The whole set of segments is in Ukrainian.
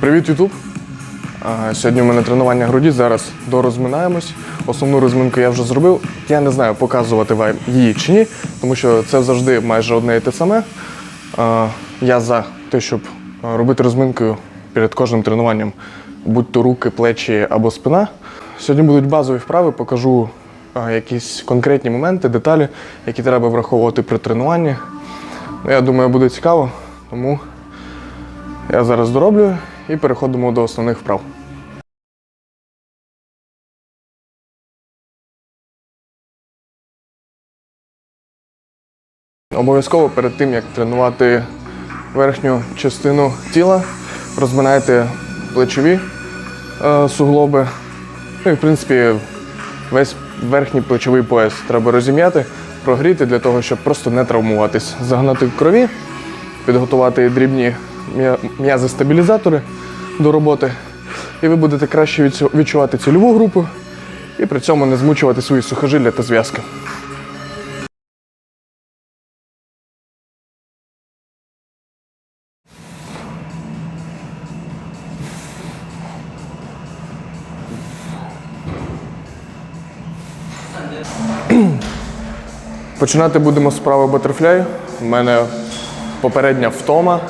Привіт, Ютуб! Сьогодні у мене тренування груді. Зараз дорозминаємось. Основну розминку я вже зробив. Я не знаю, показувати вам її чи ні, тому що це завжди майже одне і те саме. Я за те, щоб робити розминку перед кожним тренуванням, будь то руки, плечі або спина. Сьогодні будуть базові вправи, покажу якісь конкретні моменти, деталі, які треба враховувати при тренуванні. Ну, Я думаю, буде цікаво, тому я зараз дороблю і переходимо до основних вправ. Обов'язково перед тим, як тренувати верхню частину тіла, розминайте плечові е, суглоби. Ну і, в принципі, весь верхній плечовий пояс треба розім'яти, прогріти для того, щоб просто не травмуватись. Загнати в крові, підготувати дрібні м'язи-стабілізатори до роботи. І ви будете краще відчувати цільову групу і при цьому не змучувати свої сухожилля та зв'язки. Починати будемо з вправи батерфляю. У мене попередня втома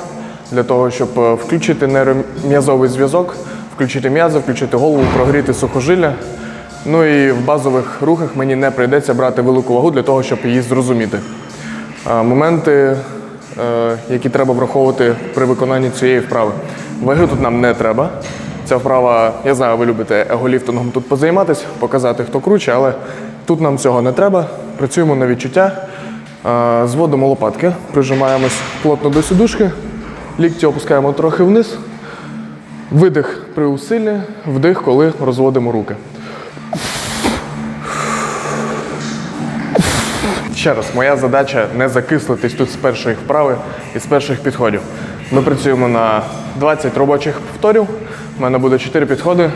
для того, щоб е, включити нейром'язовий зв'язок, включити м'язи, включити голову, прогріти сухожилля. Ну і в базових рухах мені не прийдеться брати велику вагу для того, щоб її зрозуміти. Е, Моменти, е, які треба враховувати при виконанні цієї вправи. Ваги тут нам не треба. Ця вправа, я знаю, ви любите еголіфтингом тут позайматися, показати, хто круче, але тут нам цього не треба. Працюємо на відчуття. Зводимо лопатки, прижимаємось плотно до сідушки, лікті опускаємо трохи вниз. Видих при усиллі, вдих, коли розводимо руки. Ще раз, моя задача не закислитись тут з першої вправи і з перших підходів. Ми працюємо на 20 робочих повторів. У мене буде 4 підходи.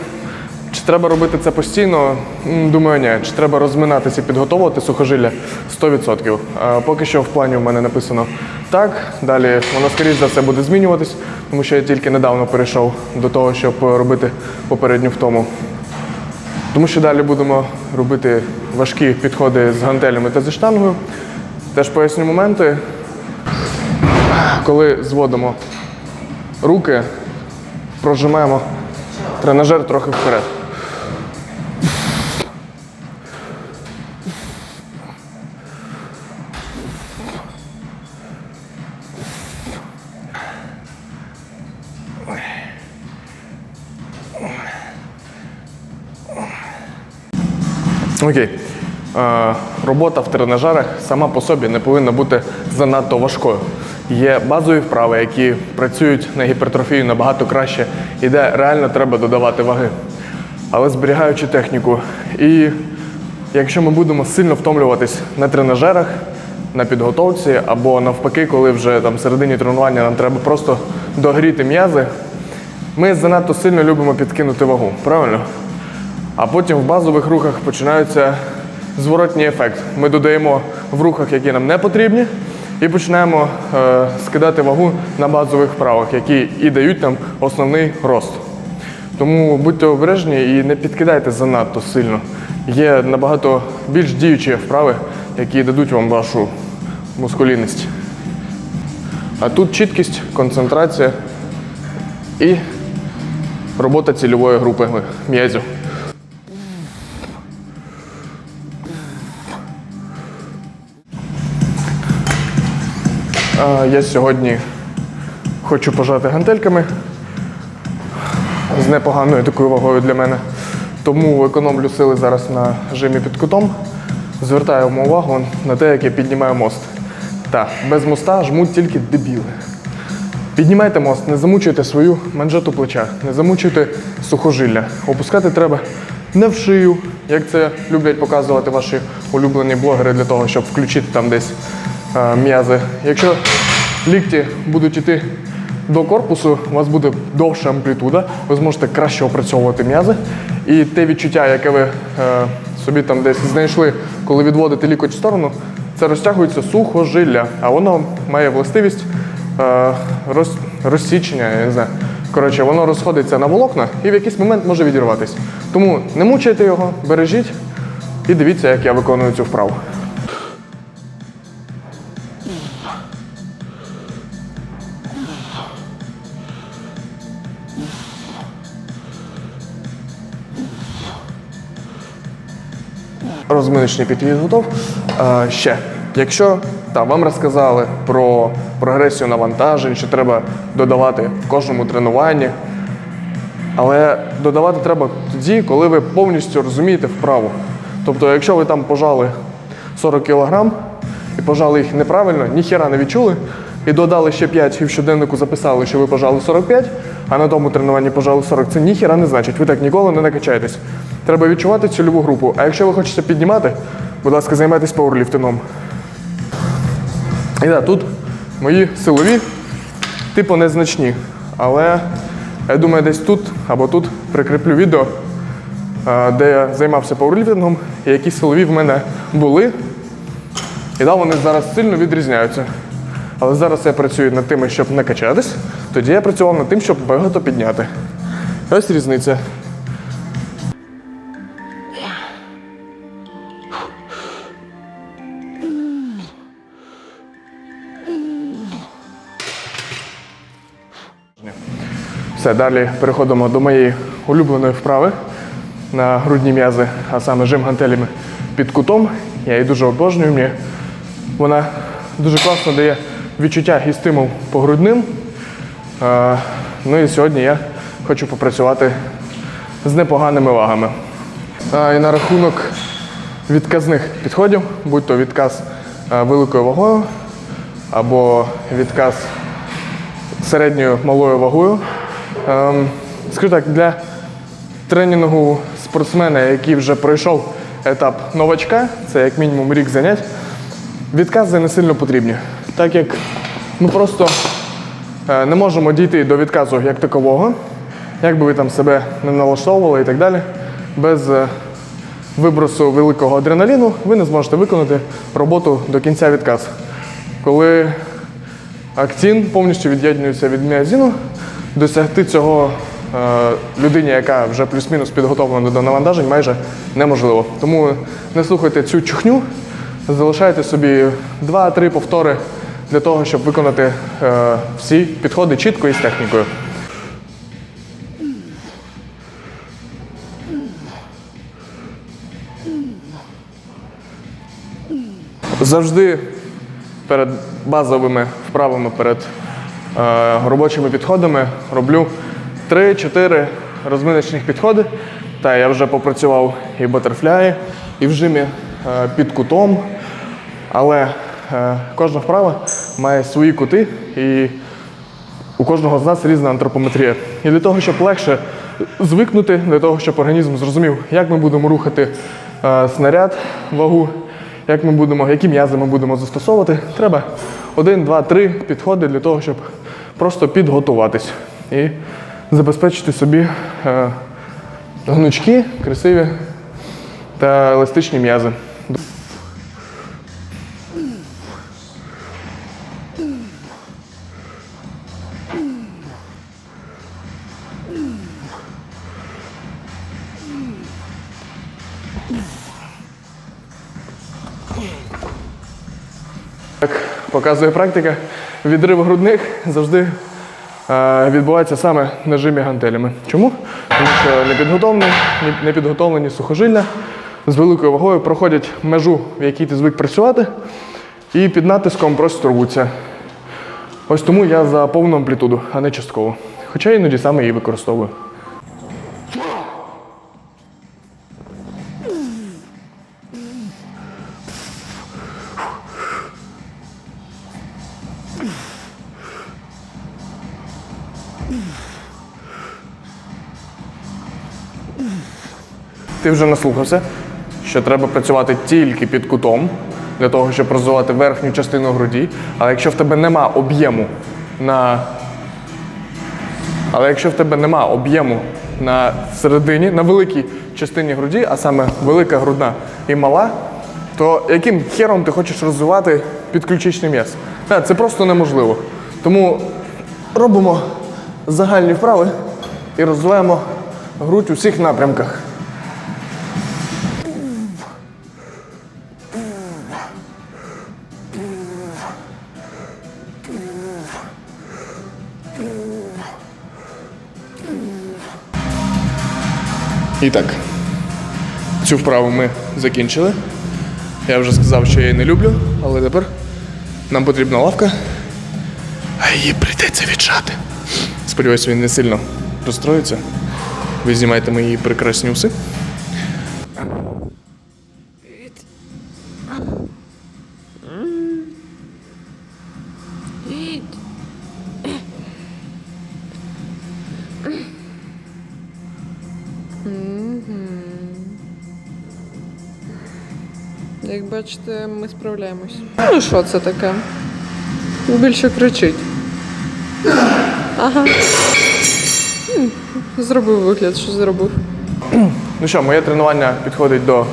Чи треба робити це постійно? Думаю, ні. Чи треба розминатися і підготовувати сухожилля? 100%. А Поки що в плані в мене написано так. Далі воно, скоріш за все, буде змінюватись, тому що я тільки недавно перейшов до того, щоб робити попередню втому. Тому що далі будемо робити важкі підходи з гантелями та зі штангою. Теж поясню моменти. Коли зводимо руки, прожимаємо тренажер трохи вперед. Окей. Е, робота в тренажерах сама по собі не повинна бути занадто важкою. Є базові вправи, які працюють на гіпертрофію набагато краще, і де реально треба додавати ваги. Але зберігаючи техніку. І якщо ми будемо сильно втомлюватись на тренажерах, на підготовці, або навпаки, коли вже там середині тренування нам треба просто догріти м'язи, ми занадто сильно любимо підкинути вагу, правильно? А потім в базових рухах починається зворотній ефект. Ми додаємо в рухах, які нам не потрібні, і починаємо е, скидати вагу на базових вправах, які і дають нам основний рост. Тому будьте обережні і не підкидайте занадто сильно. Є набагато більш діючі вправи, які дадуть вам вашу мускулінність. А тут чіткість, концентрація і робота цільової групи м'язів. Я сьогодні хочу пожати гантельками з непоганою такою вагою для мене. Тому економлю сили зараз на жимі під кутом. Звертаємо увагу на те, як я піднімаю мост. Так, без моста жмуть тільки дебіли. Піднімайте мост, не замучуйте свою манжету плеча, не замучуйте сухожилля. Опускати треба не в шию, як це люблять показувати ваші улюблені блогери для того, щоб включити там десь м'язи. Якщо лікті будуть йти до корпусу, у вас буде довша амплітуда, ви зможете краще опрацьовувати м'язи. І те відчуття, яке ви е, собі там десь знайшли, коли відводите лікоть в сторону, це розтягується сухожилля, а воно має властивість е, роз, розсічення, я не знаю, Коротше, воно розходиться на волокна і в якийсь момент може відірватися. Тому не мучайте його, бережіть і дивіться, як я виконую цю вправу. Розминочний підхід готов. Е, ще, якщо та, вам розказали про прогресію навантажень, що треба додавати в кожному тренуванні, але додавати треба тоді, коли ви повністю розумієте вправу. Тобто, якщо ви там пожали 40 кг і пожали їх неправильно, ніхіра не відчули, і додали ще 5 і в щоденнику записали, що ви пожали 45, а на тому тренуванні пожали 40, це ніхіра не значить. Ви так ніколи не накачаєтесь. Треба відчувати цільову групу. А якщо ви хочете піднімати, будь ласка, займайтесь пауерліфтингом. І так, тут мої силові, типу, незначні. Але я думаю, десь тут або тут прикріплю відео, е, де я займався пауерліфтингом, і які силові в мене були. І да, вони зараз сильно відрізняються. Але зараз я працюю над тим, щоб накачатись, тоді я працював над тим, щоб багато підняти. Ось різниця. Все, далі переходимо до моєї улюбленої вправи на грудні м'язи, а саме жим гантелями під кутом. Я її дуже обожнюю. Мені вона дуже класно дає відчуття і стимул по грудним. Ну і сьогодні я хочу попрацювати з непоганими вагами. І на рахунок відказних підходів, будь то відказ великою вагою або відказ середньою малою вагою. Ем, скажу так, для тренінгу спортсмена, який вже пройшов етап новачка, це як мінімум рік занять, відкази не сильно потрібні. Так як ми просто е, не можемо дійти до відказу як такового, як би ви там себе не налаштовували і так далі, без е, вибросу великого адреналіну ви не зможете виконати роботу до кінця відказ. Коли Актін повністю від'єднується від міазіну. Досягти цього е, людині, яка вже плюс-мінус підготовлена до навантажень, майже неможливо. Тому не слухайте цю чухню, залишайте собі 2-3 повтори для того, щоб виконати е, всі підходи чітко і з технікою. Завжди перед базовими вправами, перед робочими підходами роблю 3-4 розминочних підходи. Та я вже попрацював і батерфляї, і в жимі е, під кутом. Але е, кожна вправа має свої кути, і у кожного з нас різна антропометрія. І для того, щоб легше звикнути, для того, щоб організм зрозумів, як ми будемо рухати е, снаряд, вагу, як ми будемо, які м'язи ми будемо застосовувати, треба один, два, три підходи для того, щоб просто підготуватись і забезпечити собі е, гнучкі, красиві та еластичні м'язи. Як показує практика, відрив грудних завжди е, відбувається саме на жимі гантелями. Чому? Тому що непідготовлені, непідготовлені сухожилля з великою вагою проходять межу, в якій ти звик працювати, і під натиском просто рвуться. Ось тому я за повну амплітуду, а не частково. Хоча іноді саме її використовую. Ти вже наслухався, що треба працювати тільки під кутом для того, щоб розвивати верхню частину груді. Але якщо в тебе нема об'єму на. Але якщо в тебе нема об'єму на середині, на великій частині груді, а саме велика грудна і мала, то яким хером ти хочеш розвивати підключичний м'яз? Це просто неможливо. Тому робимо загальні вправи і розвиваємо грудь у всіх напрямках. І так, цю вправу ми закінчили. Я вже сказав, що я її не люблю, але тепер нам потрібна лавка, а її прийдеться віджати. Сподіваюсь, він не сильно розстроїться. Ви знімаєте мої прекрасні уси. Як бачите, ми справляємось. Ну що це таке? Більше кричить. Ага. Зробив вигляд, що зробив. Ну що, моє тренування підходить до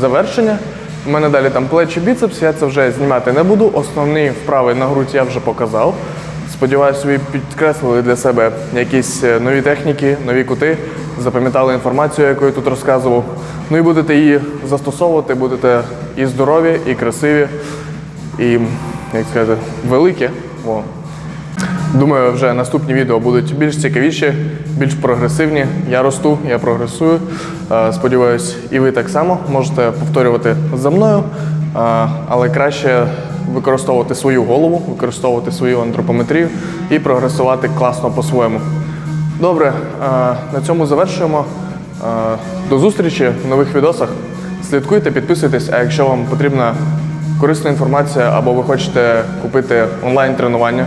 завершення. У мене далі там плечі, біцепс, я це вже знімати не буду. Основні вправи на грудь я вже показав. Сподіваюсь, ви підкреслили для себе якісь е, нові техніки, нові кути, запам'ятали інформацію, яку я тут розказував. Ну і будете її застосовувати, будете і здорові, і красиві, і, як сказати, великі. О. Думаю, вже наступні відео будуть більш цікавіші, більш прогресивні. Я росту, я прогресую. Е, Сподіваюсь, і ви так само можете повторювати за мною, Е, але краще використовувати свою голову, використовувати свою антропометрію і прогресувати класно по-своєму. Добре, е, на цьому завершуємо. До зустрічі в нових відосах. Слідкуйте, підписуйтесь, а якщо вам потрібна корисна інформація або ви хочете купити онлайн-тренування,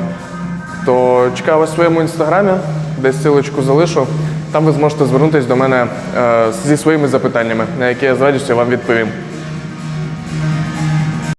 то чекаю вас в своєму інстаграмі, десь силочку залишу. Там ви зможете звернутися до мене е, зі своїми запитаннями, на які я з радістю вам відповім.